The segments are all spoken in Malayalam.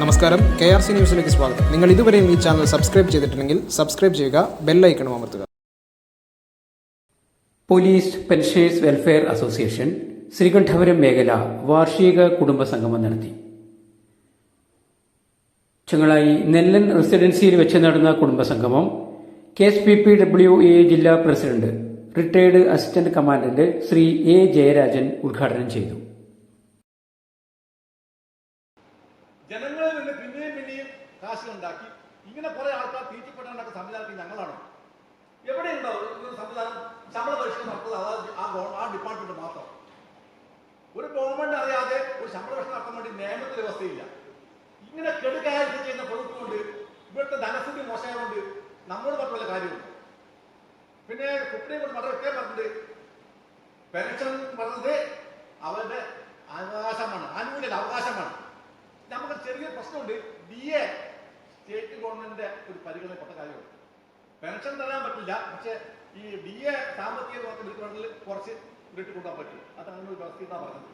നമസ്കാരം. കെ ആർ സി ന്യൂസിലേക്ക് സ്വാഗതം. നിങ്ങൾ ഇതുവരെയും ഈ ചാനൽ സബ്സ്ക്രൈബ് ചെയ്തിട്ടുണ്ടെങ്കിൽ സബ്സ്ക്രൈബ് ചെയ്യുക ബെല്ലൈക്കണും അമർത്തുക. Police pensioners welfare association Sreekandapuram മേഖല വാർഷിക കുടുംബ സംഗമം നടത്തി. ചങ്ങളായി നെല്ലൻ റെസിഡൻസിയിൽ വെച്ച് നടന്ന കുടുംബ സംഗമം K S P P W A ജില്ലാ president retired assistant commandant Shri A Jayarajan ഉദ്ഘാടനം ചെയ്തു. ജനങ്ങളിൽ നിന്ന് പിന്നെയും പിന്നെയും കാശുണ്ടാക്കി. ഇങ്ങനെ കുറെ ആൾക്കാർ തീറ്റിപ്പെടാനൊക്കെ സംവിധാനത്തിൽ ഞങ്ങളാണ്. എവിടെയുണ്ടോ ഇങ്ങനെ സംവിധാനം? ശമ്പള പരിഷ്കരണം നടത്തുന്നത് ആ ഡിപ്പാർട്ട്മെന്റ് മാത്രം. ഒരു ഗവൺമെന്റ് അറിയാതെ ഒരു ശമ്പള പരിഷ്കരണം നടത്താൻ വേണ്ടി നിയമത്തിൽ വ്യവസ്ഥയില്ല. ഇങ്ങനെ കെടുകാര്യം ചെയ്യുന്ന പ്രവൃത്തി കൊണ്ട് ഇവിടുത്തെ ധനസ്ഥിതി മോശമായതുകൊണ്ട് നമ്മോട് പറഞ്ഞുള്ള കാര്യമുണ്ട്? പിന്നെ കുട്ടിയെ കൊണ്ട് വളരെ വ്യക്തമായി പറഞ്ഞിട്ട് പെൻഷൻ പറഞ്ഞത് അവരുടെ അവകാശമാണ്. ആനുകൂല്യ നമുക്ക് ചെറിയ പ്രശ്നമുണ്ട്. ഡി എ സ്റ്റേറ്റ് ഗവൺമെന്റിന്റെ ഒരു പരിഗണനപ്പെട്ട കാര്യമാണ്. പെൻഷൻ തരാൻ പറ്റില്ല. പക്ഷെ ഈ ഡി എ സാമ്പത്തിക വിൽക്കണമെങ്കിൽ കുറച്ച് ഇട്ട് കൊണ്ടുപോകാൻ പറ്റും. അതാണ് ഒരു വ്യവസ്ഥ പറഞ്ഞത്.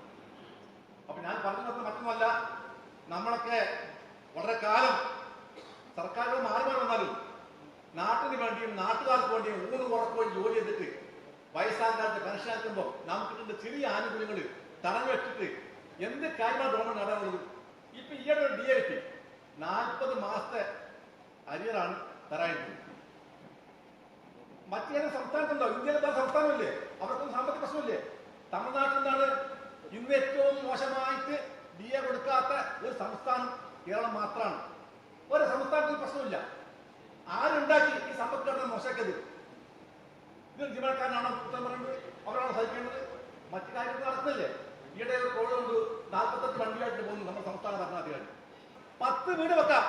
അപ്പൊ ഞാൻ പറഞ്ഞു വന്നത് മറ്റൊന്നുമല്ല. നമ്മളൊക്കെ വളരെ കാലം സർക്കാരുകൾ മാറി മാറി വന്നാലും നാട്ടിന് വേണ്ടിയും നാട്ടുകാർക്ക് വേണ്ടിയും ഊണ് കുറക്കുകയും ജോലി ചെയ്തിട്ട് വയസ്സാം കാലത്ത് പെൻഷൻ നമുക്ക് ചെറിയ ആനുകൂല്യങ്ങൾ തടഞ്ഞു വെച്ചിട്ട് എന്ത് കാര്യമാണ് ഗവൺമെന്റ് നടന്നത് ഇപ്പൊ ഈയിടെ ഒരു ഡി എ കിട്ടി നാൽപ്പത് മാസത്തെ അരിയറാണ് തരാനുള്ളത് മറ്റേത് സംസ്ഥാനത്തുണ്ടോ? ഇന്ത്യയിലെ പല സംസ്ഥാനമില്ലേ? അവർക്കൊന്നും സാമ്പത്തിക പ്രശ്നമില്ലേ? തമിഴ്നാട്ടിൽ നിന്നാണ് ഇന്ന് ഏറ്റവും മോശമായിട്ട് ഡി എ കൊടുക്കാത്ത ഒരു സംസ്ഥാനം കേരളം മാത്രമാണ്. ഒരു സംസ്ഥാനത്തിൽ പ്രശ്നമില്ല. ആരുണ്ടാക്കി ഈ സമ്പദ്ഘടന മോശമാക്കിയത്? ഇത് ജീവനക്കാരനാണോ കുറ്റം പറയുന്നത് അവരാണോ സഹിക്കേണ്ടത്? മറ്റു കാര്യങ്ങൾ നടക്കുന്നില്ലേ? ഈയിടെ ഒരു കോഴ കൊണ്ട് നാൽപ്പത്തെട്ട് വണ്ടിയായിട്ട് പോകുന്നു നമ്മുടെ സംസ്ഥാന ഭരണാധികാരി പത്ത് വീട് വെക്കാം.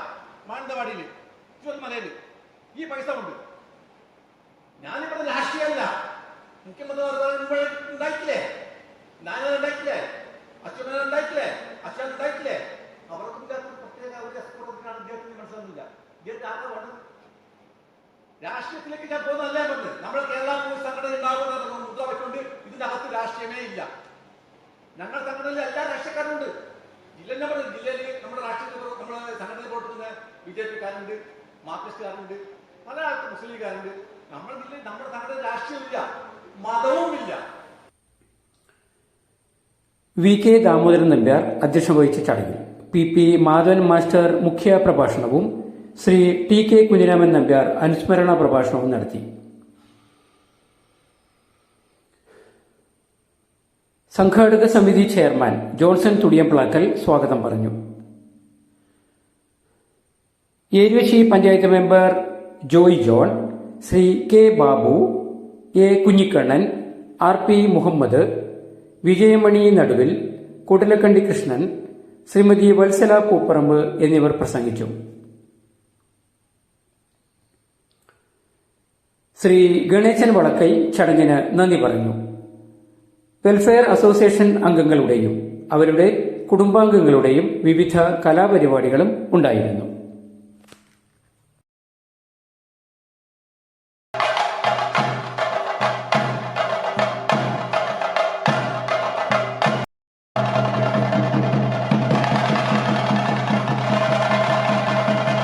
മാനന്തവാടിയിൽ ചുവൽമലയിൽ ഈ പൈസ കൊണ്ട്. ഞാനിവിടെ രാഷ്ട്രീയമല്ല മുഖ്യമന്ത്രി ഇവിടെ ഉണ്ടായിട്ടില്ലേ? നാനത് ഉണ്ടായിട്ടില്ലേ? അച്ഛനെ ഒരു പ്രത്യേക ഒരു രാഷ്ട്രീയത്തിലേക്ക് ഞാൻ പോകുന്നതല്ല പറഞ്ഞത്. നമ്മുടെ കേരള കോൺഗ്രസ് സംഘടന ഉണ്ടാകുന്ന മുദ്ര വെച്ചുകൊണ്ട് ഇതിനകത്ത് രാഷ്ട്രീയമേ ഇല്ല. ഞങ്ങളുടെ സംഘടനയിൽ എല്ലാ രാഷ്ട്രീയക്കാരുണ്ട് ജില്ല നമ്മുടെ ജില്ലയിൽ നമ്മുടെ രാഷ്ട്രീയ നമ്മുടെ സംഘടനയിൽ പ്രവർത്തിക്കുന്ന ബി ജെ പിക്കാരുണ്ട് മാർക്സിസ്റ്റുകാരുണ്ട് പല ആൾക്കും മുസ്ലിം ലീഗുകാരുണ്ട്. ജില്ലയിൽ നമ്മുടെ സംഘടന രാഷ്ട്രീയമില്ല മതവുമില്ല. വി കെ ദാമോദരൻ നമ്പ്യാർ അധ്യക്ഷത വഹിച്ച ചടങ്ങിൽ പി പി മാധവൻ മാസ്റ്റർ മുഖ്യ പ്രഭാഷണവും ശ്രീ ടി കെ കുഞ്ഞിരാമൻ നമ്പ്യാർ അനുസ്മരണ പ്രഭാഷണവും നടത്തി. സംഘാടക സമിതി ചെയർമാൻ ജോൺസൺ തുടിയംപ്ലാക്കൽ സ്വാഗതം പറഞ്ഞു. Eruvessi panchayat member Joy John Shri K Babu A Kunhikannan R P Muhammad Vijayamani Naduvil Kudalakandi Krishnan Shrimati Vatsala Pooparambu എന്നിവർ പ്രസംഗിച്ചു. ശ്രീ ഗണേശൻ വളക്കൈ ചടങ്ങിന് നന്ദി പറഞ്ഞു. വെൽഫെയർ അസോസിയേഷൻ അംഗങ്ങളുടെയും അവരുടെ കുടുംബാംഗങ്ങളുടെയും വിവിധ കലാപരിപാടികളും ഉണ്ടായിരുന്നു.